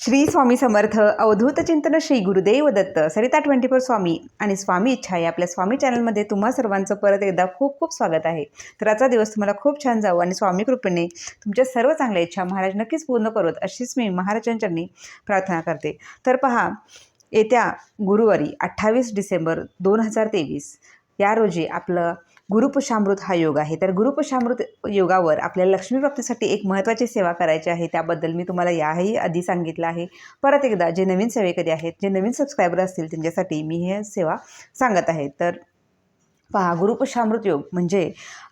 श्री स्वामी समर्थ अवधूत चिंतन श्री गुरुदेव दत्त सरिता ट्वेंटी फोर स्वामी आणि स्वामी इच्छा आहे आपल्या स्वामी चॅनलमध्ये तुम्हा सर्वांचं परत एकदा खूप खूप स्वागत आहे. तर आजचा दिवस तुम्हाला खूप छान जावं आणि स्वामी कृपेने तुमच्या सर्व चांगल्या इच्छा महाराज नक्कीच पूर्ण करत अशीच मी महाराजांच्यांनी प्रार्थना करते. तर पहा येत्या गुरुवारी अठ्ठावीस डिसेंबर दोन हजार तेवीस या रोजी आपलं गुरुपशामृत हा योग आहे. तर गुरुपशामृत योगावर आपल्याला लक्ष्मीप्राप्तीसाठी एक महत्त्वाची सेवा करायची आहे. त्याबद्दल मी तुम्हाला याही आधी सांगितलं आहे. परत एकदा जे नवीन सेवेकरी आहेत जे नवीन सबस्क्रायबर असतील त्यांच्यासाठी मी हे सेवा सांगत आहे. तर पहा गुरुपशामृत योग म्हणजे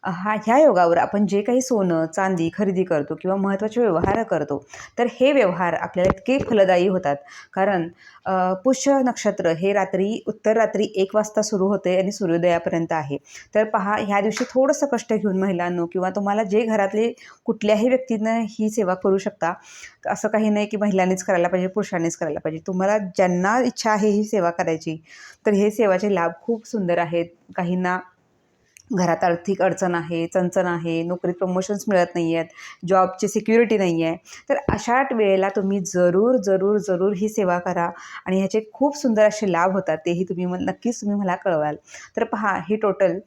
हा ह्या योगावर आपण जे काही सोनं चांदी खरेदी करतो किंवा महत्त्वाचे व्यवहार करतो तर हे व्यवहार आपल्याला इतके फलदायी होतात. कारण पुष्य नक्षत्र हे रात्री उत्तर रात्री एक वाजता सुरू होते आणि सूर्योदयापर्यंत आहे. तर पहा ह्या दिवशी थोडंसं कष्ट घेऊन महिलांनो किंवा तुम्हाला जे घरातले कुठल्याही व्यक्तीनं ही सेवा करू शकता असं काही नाही की महिलांनीच करायला पाहिजे पुरुषांनीच करायला पाहिजे. तुम्हाला ज्यांना इच्छा आहे ही सेवा करायची तर हे सेवाचे लाभ खूप सुंदर आहेत. काहींना घरात आर्थिक अडचण आहे चणचण आहे नोकरीत प्रमोशन्स मिळत नाही आहेत जॉबची सिक्युरिटी नाही आहे तर अशा वेळेला तुम्ही जरूर जरूर जरूर ही सेवा करा आणि ह्याचे खूप सुंदर असे लाभ होतात तेही तुम्ही मग नक्कीच तुम्ही मला कळवाल. तर पहा ही टोटल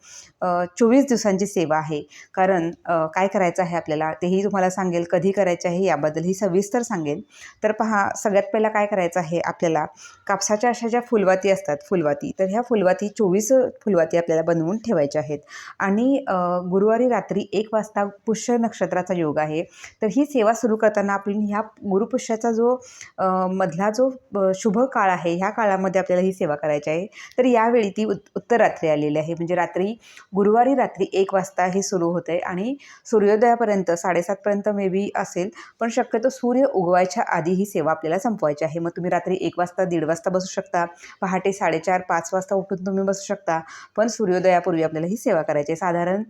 चोवीस दिवसांची सेवा आहे. कारण काय करायचं आहे आपल्याला तेही तुम्हाला सांगेल कधी करायचं आहे याबद्दलही सविस्तर सांगेल. तर पहा सगळ्यात पहिला काय करायचं आहे आपल्याला कापसाच्या अशा ज्या फुलवाती असतात फुलवाती तर ह्या फुलवाती चोवीस फुलवाती आपल्याला बनवून ठेवायच्या आहेत. आणि गुरुवारी रात्री एक वाजता पुष्य नक्षत्राचा योग आहे. तर ही सेवा सुरू करताना आपण ह्या गुरुपुष्याचा जो मधला जो शुभ काळ आहे ह्या काळामध्ये आपल्याला ही सेवा करायची आहे. तर यावेळी ती उत् उत्तर रात्री आलेली आहे. म्हणजे रात्री गुरुवारी रात्री एक वाजता हे सुरू होते आणि सूर्योदयापर्यंत साडेसातपर्यंत मे बी असेल पण शक्यतो सूर्य उगवायच्या आधी ही सेवा आपल्याला संपवायची आहे. मग तुम्ही रात्री एक वाजता दीड वाजता बसू शकता. पहाटे साडेचार पाच वाजता उठून तुम्ही बसू शकता. पण सूर्योदयापूर्वी आपल्याला ही सेवा करायची. साधारण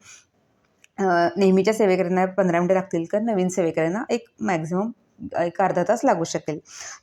नेहमीच्या सेवेकऱ्यांना पंधरा मिनटं लागतील तर नवीन सेवेकऱ्यांना एक मॅक्झिमम एक अर्धा तास लागू शकेल.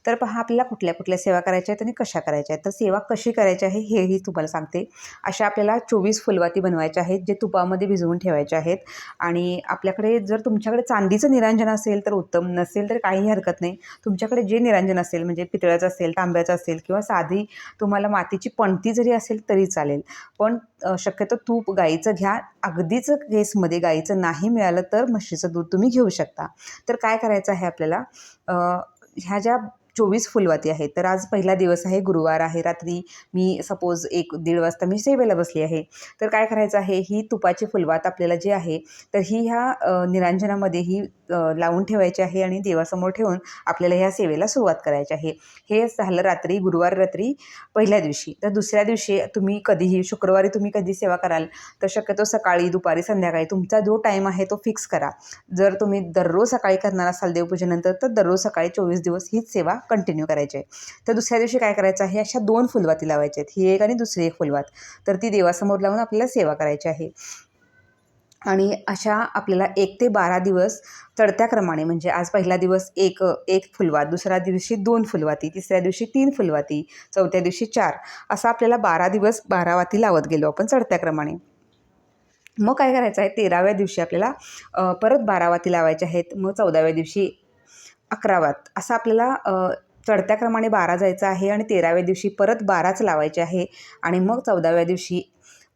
तर पहा आपल्याला कुठल्या कुठल्या सेवा करायच्या आहेत आणि कशा करायच्या आहेत? तर सेवा कशी करायची आहे हेही तुम्हाला सांगते. अशा आपल्याला चोवीस फुलवाती बनवायच्या आहेत जे तुपामध्ये भिजवून ठेवायच्या आहेत. आणि आपल्याकडे जर तुमच्याकडे चांदीचं निरांजन असेल तर उत्तम नसेल तर काहीही हरकत नाही. तुमच्याकडे जे निरांजन असेल म्हणजे पितळ्याचं असेल तांब्याचं असेल किंवा साधी तुम्हाला मातीची पणती जरी असेल तरी चालेल. पण शक्यतो तूप गाईचं घ्या. अगदीच केसमध्ये गाईचं नाही मिळालं तर म्हशीचं दूध तुम्ही घेऊ शकता. तर काय करायचं आहे आपल्याला? ह्या ज्या चोवीस फुलवाती आहे. तर आज पहिला दिवस आहे गुरुवार आहे. रात्री मी सपोज एक दीड वाजता मी सेवेला बसली आहे. तर काय करायचं आहे ही तुपाची फुलवात आपल्याला जी आहे तर ही ह्या निरांजनामध्ये ही लावून ठेवायची आहे आणि देवासमोर ठेवून आपल्याला ह्या सेवेला सुरुवात करायची आहे. हे झालं रात्री गुरुवार रात्री पहिल्या दिवशी. तर दुसऱ्या दिवशी तुम्ही कधीही शुक्रवारी तुम्ही कधी सेवा कराल तर शक्यतो सकाळी दुपारी संध्याकाळी तुमचा जो टाईम आहे तो फिक्स करा. जर तुम्ही दररोज सकाळी करणार असाल देवपूजेनंतर तर दररोज सकाळी चोवीस दिवस हीच सेवा कंटिन्यू करायचे. आहे तर दुसऱ्या दिवशी काय करायचं आहे? अशा दोन फुलवाती लावायच्या आहेत. ही एक आणि दुसरी एक फुलवात. तर ती देवासमोर लावून आपल्याला सेवा करायची आहे. आणि अशा आपल्याला एक ते बारा दिवस चढत्या क्रमाने म्हणजे आज पहिला दिवस एक एक फुलवात दुसऱ्या दिवशी दोन फुलवाती तिसऱ्या दिवशी तीन फुलवाती चौथ्या दिवशी चार असा आपल्याला बारा दिवस बारा वाती लावत गेलो आपण चढत्या क्रमाने मग काय करायचं आहे? तेराव्या दिवशी आपल्याला परत बारा वाती लावायच्या आहेत. मग चौदाव्या दिवशी अकरावात. असं आपल्याला चढत्या क्रमाने बारा जायचं आहे आणि तेराव्या दिवशी परत बाराच लावायचे आहे आणि मग चौदाव्या दिवशी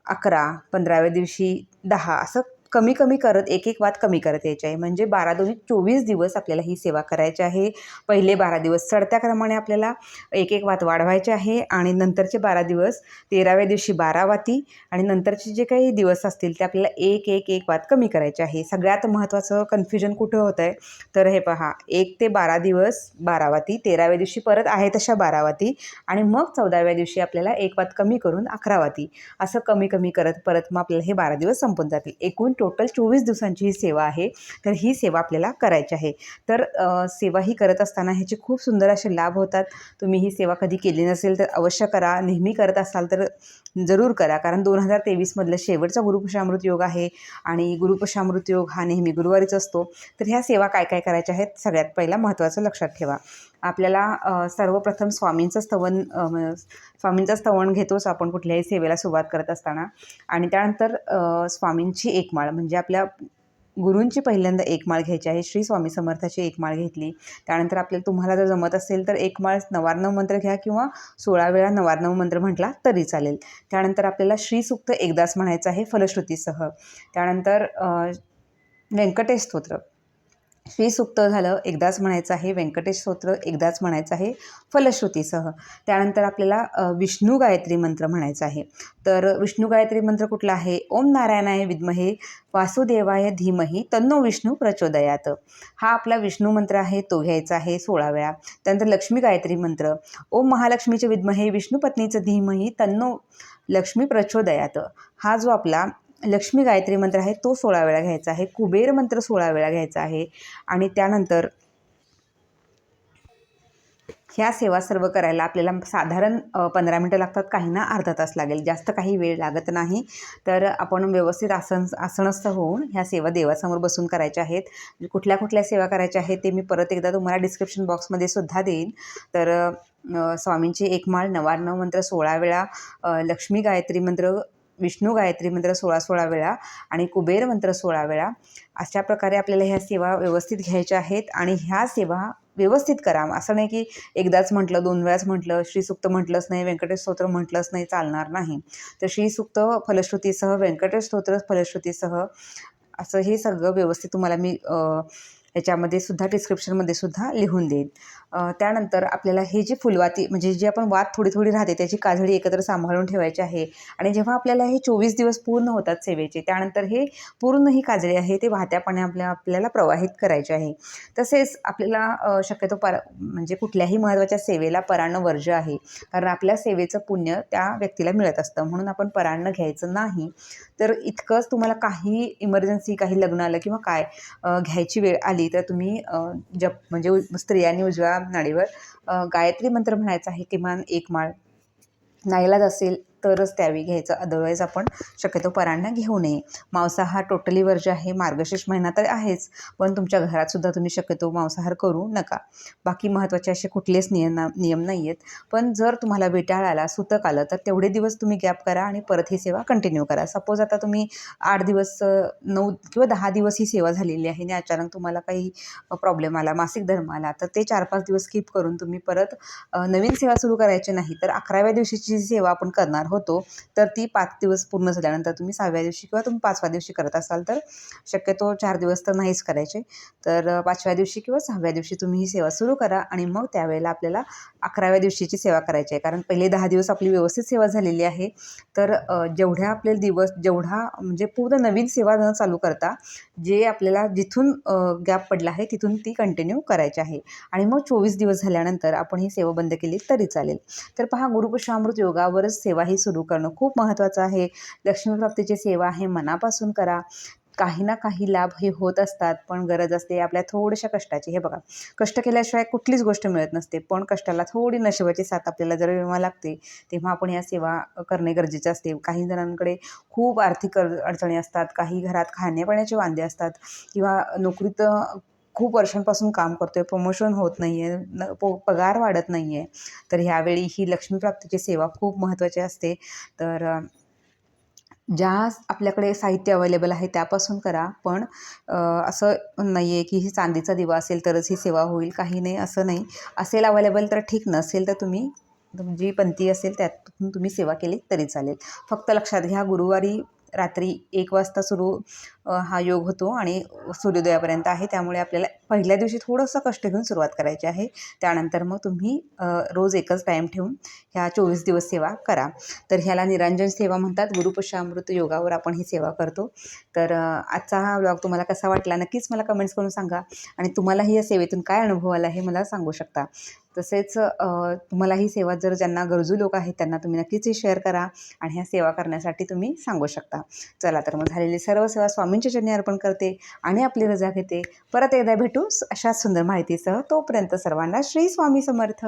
अकरा पंधराव्या दिवशी दहा असं कमी कमी करत एक एक वाद कमी करत यायची आहे. म्हणजे बारा दोन्ही चोवीस दिवस आपल्याला ही सेवा करायची आहे. पहिले बारा दिवस चढत्या क्रमाने आपल्याला एक एक वात वाढवायचे आहे आणि नंतरचे बारा दिवस तेराव्या दिवशी बारा वाती आणि नंतरचे जे काही दिवस असतील ते आपल्याला एक एक एक वात कमी करायचे आहे. सगळ्यात महत्त्वाचं कन्फ्युजन कुठं होतं आहे? तर हे पहा एक ते बारा दिवस बारा वाती तेराव्या दिवशी परत आहे तशा बारा वाती आणि मग चौदाव्या दिवशी आपल्याला एक वात कमी करून अकरा वाती. असं कमी कमी करत परत मग आपल्याला हे बारा दिवस संपून जातील. एकूण टोटल चोवीस दिवसांची ही सेवा आहे. तर ही सेवा आपल्याला करायची आहे. तर सेवा ही करत असताना ह्याचे खूप सुंदर असे लाभ होतात. तुम्ही ही सेवा कधी केली नसेल तर अवश्य करा. नेहमी करत असाल तर जरूर करा. कारण दोन हजार तेवीसमधलं शेवटचा गुरुपशामृत योग आहे आणि गुरुपशामृत योग हा नेहमी गुरुवारीच असतो. तर ह्या सेवा काय काय करायच्या आहेत? सगळ्यात पहिला महत्त्वाचं लक्षात ठेवा. आपल्याला सर्वप्रथम स्वामींचं स्तवन स्वामींचं स्तवन घेतोच आपण कुठल्याही सेवेला सुरुवात करत असताना. आणि त्यानंतर स्वामींची एकमाळ म्हणजे आपल्या गुरूंची पहिल्यांदा एक माळ घ्यायची आहे. श्री स्वामी समर्थाची एक माळ घेतली. त्यानंतर आपल्याला तुम्हाला जर जमत असेल तर एकमाळ नवार्णव मंत्र घ्या किंवा सोळा वेळा नवार्णव मंत्र म्हटला तरी चालेल. त्यानंतर आपल्याला श्रीसुक्त एकदाच म्हणायचं आहे फलश्रुतीसह. त्यानंतर व्यंकटेश स्तोत्र. श्रीसुक्त झालं एकदाच म्हणायचं आहे. व्यंकटेश स्तोत्र एकदाच म्हणायचं आहे. फलश्रुतीसह. त्यानंतर आपल्याला विष्णू गायत्री मंत्र म्हणायचा आहे. तर विष्णू गायत्री मंत्र कुठला आहे? ओम नारायणाय विद्महे वासुदेवाय धीमही तन्नो विष्णू प्रचोदयात. हा आपला विष्णू मंत्र आहे तो घ्यायचा आहे सोळा वेळा. त्यानंतर लक्ष्मी गायत्री मंत्र. ओम महालक्ष्मीचे विद्महे विष्णू पत्नीचं धीमही तन्नो लक्ष्मी प्रचोदयात. हा जो आपला लक्ष्मी गायत्री मंत्र आहे तो सोळा वेळा घ्यायचा आहे. कुबेर मंत्र सोळा वेळा घ्यायचा आहे. आणि त्यानंतर ह्या सेवा सर्व करायला आपल्याला साधारण पंधरा मिनटं लागतात. काहींना अर्धा तास लागेल. जास्त काही वेळ लागत नाही. तर आपण व्यवस्थित आसन आसनस्थ होऊन ह्या सेवा देवासमोर बसून करायच्या आहेत. कुठल्या कुठल्या सेवा करायच्या आहेत ते मी परत एकदा तुम्हाला डिस्क्रिप्शन बॉक्समध्ये सुद्धा देईन. तर स्वामींची एकमाळ नवार्णव मंत्र सोळा वेळा लक्ष्मी गायत्री मंत्र विष्णू गायत्री मंत्र सोळा सोळा वेळा आणि कुबेर मंत्र सोळा वेळा अशा प्रकारे आपल्याला ह्या सेवा व्यवस्थित घ्यायच्या आहेत आणि ह्या सेवा व्यवस्थित करा. असं नाही की एकदाच म्हटलं दोन वेळाच म्हटलं श्रीसुक्त म्हटलंच नाही व्यंकटेश स्तोत्र म्हटलंच नाही चालणार नाही. तर श्रीसुक्त फलश्रुतीसह व्यंकटेश स्तोत्र फलश्रुतीसह असं हे सगळं व्यवस्थित तुम्हाला मी याच्यामध्ये सुद्धा डिस्क्रिप्शनमध्ये सुद्धा लिहून देईन. त्यानंतर आपल्याला हे जी फुलवाती म्हणजे जी आपण वात थोडी थोडी राहते त्याची काजळी एकत्र सांभाळून ठेवायची आहे. आणि जेव्हा आपल्याला हे चोवीस दिवस पूर्ण होतात सेवेचे त्यानंतर हे पूर्ण ही काजळी आहे ते वाहत्या पाण्या आपल्या आपल्याला प्रवाहित करायचे आहे. तसेच आपल्याला शक्यतो पर म्हणजे कुठल्याही महत्त्वाच्या सेवेला परान्न वर्ज्य आहे. कारण आपल्या सेवेचं पुण्य त्या व्यक्तीला मिळत असतं. म्हणून आपण परान्न घ्यायचं नाही. तर इतकंच तुम्हाला काही इमर्जन्सी काही लग्न आलं किंवा काय घ्यायची वेळ आली तर तुम्ही जप म्हणजे स्त्रियांनी उजव्या नाडीवर गायत्री मंत्र म्हणायचा आहे किमान एक माळ. नाईलाज असेल तरच त्यावेळी घ्यायचं. अदरवाईज आपण शक्यतो परांना घेऊ नये. मांसाहार टोटली वर्ज आहे. मार्गशीर्ष महिना तर आहेच. पण तुमच्या घरातसुद्धा तुम्ही शक्यतो मांसाहार करू नका. बाकी महत्त्वाचे असे कुठलेच नियम नियम नाही आहेत पण जर तुम्हाला विटाळ आला सुतक आलं तर तेवढे दिवस तुम्ही गॅप करा आणि परत ही सेवा कंटिन्यू करा. सपोज आता तुम्ही आठ दिवस नऊ किंवा दहा दिवस ही सेवा झालेली आहे आणि अचानक तुम्हाला काही प्रॉब्लेम आला मासिक धर्म आला तर ते चार पाच दिवस स्किप करून तुम्ही परत नवीन सेवा सुरू करायची नाही तर अकराव्या दिवशीची जी सेवा आपण करणार होतो तर ती पाच दिवस पूर्ण झाल्यानंतर तुम्ही सहाव्या दिवशी किंवा तुम्ही पाचव्या दिवशी करत असाल तर शक्यतो चार दिवस तर नाहीच करायचे. तर पाचव्या दिवशी किंवा सहाव्या दिवशी तुम्ही ही सेवा सुरू करा आणि मग त्यावेळेला आपल्याला अकराव्या दिवशीची सेवा करायची आहे. कारण पहिले दहा दिवस आपली व्यवस्थित सेवा झालेली आहे. तर जेवढ्या आपले दिवस जेवढा म्हणजे पूर्ण नवीन सेवा न चालू करता जे आपल्याला जिथून गॅप पडला आहे तिथून ती कंटिन्यू करायची आहे. आणि मग चोवीस दिवस झाल्यानंतर आपण ही सेवा बंद केली तरी चालेल. तर पहा गुरुपुष्पामृत योगावरच सेवा ही सुरू करणं खूप महत्त्वाचं आहे. लक्ष्मीप्राप्तीची सेवा आहे मनापासून करा. काही ना काही लाभ हे होत असतात पण गरज असते आपल्या थोड्याशा कष्टाची. हे बघा कष्ट केल्याशिवाय कुठलीच गोष्ट मिळत नसते पण कष्टाला थोडी नशिबाची साथ आपल्याला जर विमा लागते तेव्हा आपण या सेवा करणे गरजेचे असते. काही जणांकडे खूप आर्थिक अड- अडचणी असतात काही घरात खाण्यापिण्याचे वांदे असतात किंवा नोकरीत खूप वर्षांपासून काम करतोय प्रमोशन होत नाही आहे न प पगार वाढत नाही आहे तर ह्यावेळी ही लक्ष्मीप्राप्तीची सेवा खूप महत्त्वाची असते. तर ज्या आपल्याकडे साहित्य अवेलेबल आहे त्यापासून करा पण असं नाही आहे की ही चांदीचा दिवा असेल तरच ही सेवा होईल काही नाही असं नाही. असेल अवेलेबल तर ठीक नसेल तर तुम्ही जी पंथी असेल त्यातून तुम्ही सेवा केली तरी चालेल. फक्त लक्षात घ्या गुरुवारी रात्री एक वाजता सुरू हा योग होतो आणि सूर्योदयापर्यंत आहे. त्यामुळे आपल्याला पहिल्या दिवशी थोडंसं कष्ट घेऊन सुरुवात करायची आहे. त्यानंतर मग तुम्ही रोज एकच टाईम ठेवून ह्या चोवीस दिवस सेवा करा. तर ह्याला निरंजन सेवा म्हणतात. गुरुपुष्यामृत योगावर आपण ही सेवा करतो. तर आजचा हा ब्लॉग तुम्हाला कसा वाटला नक्कीच मला कमेंट्स करून सांगा. आणि तुम्हालाही या सेवेतून काय अनुभव आला हे मला सांगू शकता. तसेच तुम्हाला ही सेवा जर ज्यांना गरजू लोक आहेत त्यांना तुम्ही नक्कीच ही शेअर करा आणि ह्या सेवा करण्यासाठी तुम्ही सांगू शकता. चला तर मग झालेली सर्व सेवा स्वामींच्या चरणी अर्पण करते आणि आपली रजा घेते. परत एकदा भेटू अशाच सुंदर माहितीसह तोपर्यंत सर्वांना श्री स्वामी समर्थ.